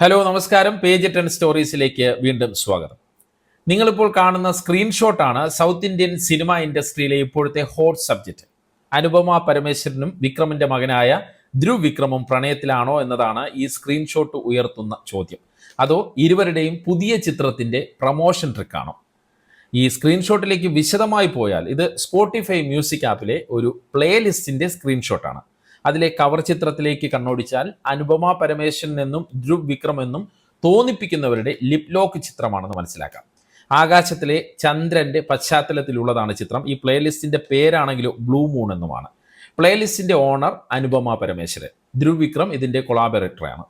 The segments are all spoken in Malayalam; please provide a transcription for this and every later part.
ഹലോ നമസ്കാരം. പേജ് ടെൻ സ്റ്റോറീസിലേക്ക് വീണ്ടും സ്വാഗതം. നിങ്ങളിപ്പോൾ കാണുന്ന സ്ക്രീൻഷോട്ടാണ് സൗത്ത് ഇന്ത്യൻ സിനിമ ഇൻഡസ്ട്രിയിലെ ഇപ്പോഴത്തെ ഹോട്ട് സബ്ജക്റ്റ് അനുപമ പരമേശ്വരനും വിക്രമിന്റെ മകനായ ധ്രുവ് വിക്രമും പ്രണയത്തിലാണോ എന്നതാണ് ഈ സ്ക്രീൻഷോട്ട് ഉയർത്തുന്ന ചോദ്യം. അതോ ഇരുവരുടെയും പുതിയ ചിത്രത്തിന്റെ പ്രമോഷൻ ട്രിക്കാണോ? ഈ സ്ക്രീൻഷോട്ടിലേക്ക് വിശദമായി പോയാൽ ഇത് സ്പോട്ടിഫൈ മ്യൂസിക് ആപ്പിലെ ഒരു പ്ലേലിസ്റ്റിന്റെ സ്ക്രീൻഷോട്ടാണ്. അതിലെ കവർ ചിത്രത്തിലേക്ക് കണ്ണോടിച്ചാൽ അനുപമ പരമേശ്വരൻ എന്നും ധ്രുവ് വിക്രം എന്നും തോന്നിപ്പിക്കുന്നവരുടെ ലിപ് ലോക്ക് ചിത്രമാണെന്ന് മനസ്സിലാക്കാം. ആകാശത്തിലെ ചന്ദ്രന്റെ പശ്ചാത്തലത്തിലുള്ളതാണ് ചിത്രം. ഈ പ്ലേലിസ്റ്റിന്റെ പേരാണെങ്കിലും ബ്ലൂ മൂൺ എന്നുമാണ്. പ്ലേലിസ്റ്റിന്റെ ഓണർ അനുപമ പരമേശ്വരൻ. ധ്രുവ് വിക്രം ഇതിന്റെ കൊളാബറേറ്ററാണ്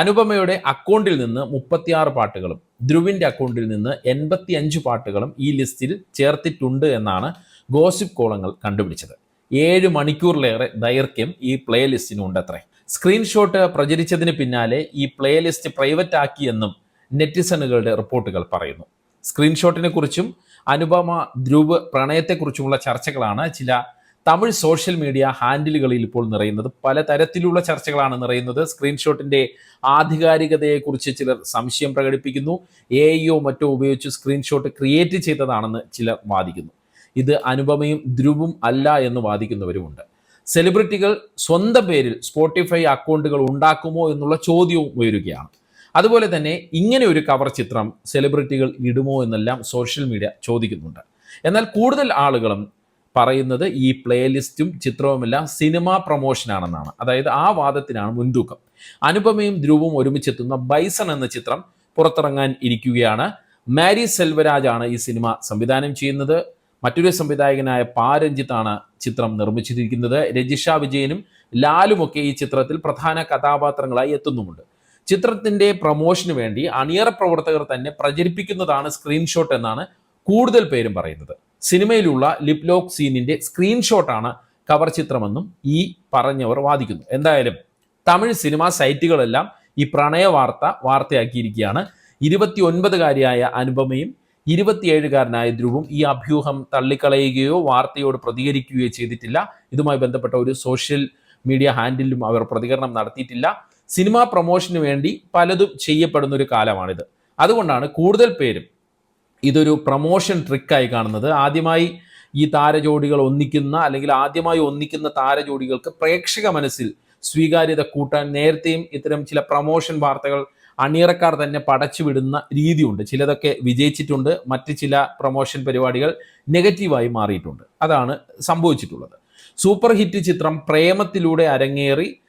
അനുപമയുടെ അക്കൗണ്ടിൽ നിന്ന് മുപ്പത്തിയാറ് പാട്ടുകളും ധ്രുവിന്റെ അക്കൗണ്ടിൽ നിന്ന് എൺപത്തി അഞ്ച് പാട്ടുകളും ഈ ലിസ്റ്റിൽ ചേർത്തിട്ടുണ്ട് എന്നാണ് ഗോസിപ്പ് കോളങ്ങൾ കണ്ടുപിടിച്ചത്. ഏഴ് മണിക്കൂറിലേറെ ദൈർഘ്യം ഈ പ്ലേലിസ്റ്റിനുണ്ടത്രേ. സ്ക്രീൻഷോട്ട് പ്രചരിച്ചതിന് പിന്നാലെ ഈ പ്ലേലിസ്റ്റ് പ്രൈവറ്റ് ആക്കിയെന്നും നെറ്റിസണുകളുടെ റിപ്പോർട്ടുകൾ പറയുന്നു. സ്ക്രീൻഷോട്ടിനെ കുറിച്ചും അനുപമ ധ്രുവ് പ്രണയത്തെക്കുറിച്ചുമുള്ള ചർച്ചകളാണ് ചില തമിഴ് സോഷ്യൽ മീഡിയ ഹാൻഡിലുകളിൽ ഇപ്പോൾ നിറയുന്നത്. പലതരത്തിലുള്ള ചർച്ചകളാണ് നിറയുന്നത്. സ്ക്രീൻഷോട്ടിന്റെ ആധികാരികതയെക്കുറിച്ച് ചിലർ സംശയം പ്രകടിപ്പിക്കുന്നു. എ മറ്റോ ഉപയോഗിച്ച് സ്ക്രീൻഷോട്ട് ക്രിയേറ്റ് ചെയ്തതാണെന്ന് ചിലർ വാദിക്കുന്നു. ഇത് അനുപമയും ധ്രുവും അല്ല എന്ന് വാദിക്കുന്നവരുമുണ്ട്. സെലിബ്രിറ്റികൾ സ്വന്തം പേരിൽ സ്പോട്ടിഫൈ അക്കൗണ്ടുകൾ ഉണ്ടാക്കുമോ എന്നുള്ള ചോദ്യവും ഉയരുകയാണ്. അതുപോലെ തന്നെ ഇങ്ങനെ ഒരു കവർ ചിത്രം സെലിബ്രിറ്റികൾ ഇടുമോ എന്നെല്ലാം സോഷ്യൽ മീഡിയ ചോദിക്കുന്നുണ്ട്. എന്നാൽ കൂടുതൽ ആളുകളും പറയുന്നത് ഈ പ്ലേലിസ്റ്റും ചിത്രവുമെല്ലാം സിനിമാ പ്രൊമോഷനാണെന്നാണ് അതായത് ആ വാദത്തിനാണ് മുൻതൂക്കം. അനുപമയും ധ്രുവും ഒരുമിച്ചെത്തുന്ന ബൈസൺ എന്ന ചിത്രം പുറത്തിറങ്ങാൻ ഇരിക്കുകയാണ്. മാരി സെൽവരാജാണ് ഈ സിനിമ സംവിധാനം ചെയ്യുന്നത്. മറ്റൊരു സംവിധായകനായ പാരഞ്ജിത്താണ് ചിത്രം നിർമ്മിച്ചിരിക്കുന്നത്. രജിഷ വിജയനും ലാലുമൊക്കെ ഈ ചിത്രത്തിൽ പ്രധാന കഥാപാത്രങ്ങളായി എത്തുന്നുമുണ്ട്. ചിത്രത്തിന്റെ പ്രൊമോഷന് വേണ്ടി അണിയറ പ്രവർത്തകർ തന്നെ പ്രചരിപ്പിക്കുന്നതാണ് സ്ക്രീൻഷോട്ട് എന്നാണ് കൂടുതൽ പേരും പറയുന്നത്. സിനിമയിലുള്ള ലിപ് ലോക്ക് സീനിന്റെ സ്ക്രീൻഷോട്ടാണ് കവർ ചിത്രമെന്നും ഈ പറഞ്ഞവർ വാദിക്കുന്നു. എന്തായാലും തമിഴ് സിനിമാ സൈറ്റുകളെല്ലാം ഈ പ്രണയ വാർത്ത വാർത്തയാക്കിയിരിക്കുകയാണ്. ഇരുപത്തി ഒൻപതുകാരിയായ അനുപമയും ഇരുപത്തിയേഴുകാരനായ ധ്രുവും ഈ അഭ്യൂഹം തള്ളിക്കളയുകയോ വാർത്തയോട് പ്രതികരിക്കുകയോ ചെയ്തിട്ടില്ല. ഇതുമായി ബന്ധപ്പെട്ട ഒരു സോഷ്യൽ മീഡിയ ഹാൻഡിലും അവർ പ്രതികരണം നടത്തിയിട്ടില്ല. സിനിമാ പ്രൊമോഷന് വേണ്ടി പലതും ചെയ്യപ്പെടുന്ന ഒരു കാലമാണിത്. അതുകൊണ്ടാണ് കൂടുതൽ പേരും ഇതൊരു പ്രൊമോഷൻ ട്രിക്കായി കാണുന്നത്. ആദ്യമായി ഈ താരജോഡികൾ ഒന്നിക്കുന്ന അല്ലെങ്കിൽ ആദ്യമായി ഒന്നിക്കുന്ന താരജോഡികൾക്ക് പ്രേക്ഷക മനസ്സിൽ സ്വീകാര്യത കൂട്ടാൻ നേരത്തെയും ഇത്തരം ചില പ്രൊമോഷൻ വാർത്തകൾ അണിയറക്കാർ തന്നെ പടച്ചുവിടുന്ന രീതിയുണ്ട്. ചിലതൊക്കെ വിജയിച്ചിട്ടുണ്ട്. മറ്റ് ചില പ്രൊമോഷൻ പരിപാടികൾ നെഗറ്റീവായി മാറിയിട്ടുണ്ട്. അതാണ് സംഭവിച്ചിട്ടുള്ളത്. സൂപ്പർ ഹിറ്റ് ചിത്രം പ്രേമത്തിലൂടെ അരങ്ങേറി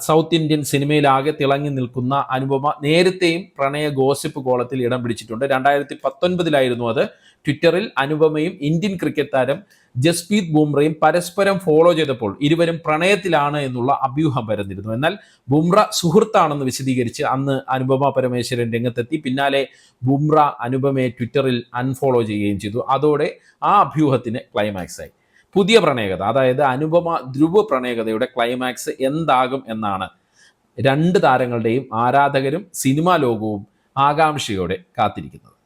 സൗത്ത് ഇന്ത്യൻ സിനിമയിലാകെ തിളങ്ങി നിൽക്കുന്ന അനുപമ നേരത്തെയും പ്രണയ ഗോസിപ്പ് കോളത്തിൽ ഇടം പിടിച്ചിട്ടുണ്ട്. രണ്ടായിരത്തി പത്തൊൻപതിലായിരുന്നു അത്. ട്വിറ്ററിൽ അനുപമയും ഇന്ത്യൻ ക്രിക്കറ്റ് താരം ജസ്പ്രീത് ബുംറയും പരസ്പരം ഫോളോ ചെയ്തപ്പോൾ ഇരുവരും പ്രണയത്തിലാണ് എന്നുള്ള അഭ്യൂഹം പരന്നിരുന്നു. എന്നാൽ ബുംറ സുഹൃത്താണെന്ന് വിശദീകരിച്ച് അന്ന് അനുപമ പരമേശ്വരൻ രംഗത്തെത്തി. പിന്നാലെ ബുംറ അനുപമയെ ട്വിറ്ററിൽ അൺഫോളോ ചെയ്യുകയും ചെയ്തു. അതോടെ ആ അഭ്യൂഹത്തിന് ക്ലൈമാക്സ് ആയി. പുതിയ പ്രണയകഥ അതായത് അനുപമ ധ്രുവ പ്രണയകഥയുടെ ക്ലൈമാക്സ് എന്താകും എന്നാണ് രണ്ട് താരങ്ങളുടെയും ആരാധകരും സിനിമാ ലോകവും ആകാംക്ഷയോടെ കാത്തിരിക്കുന്നത്.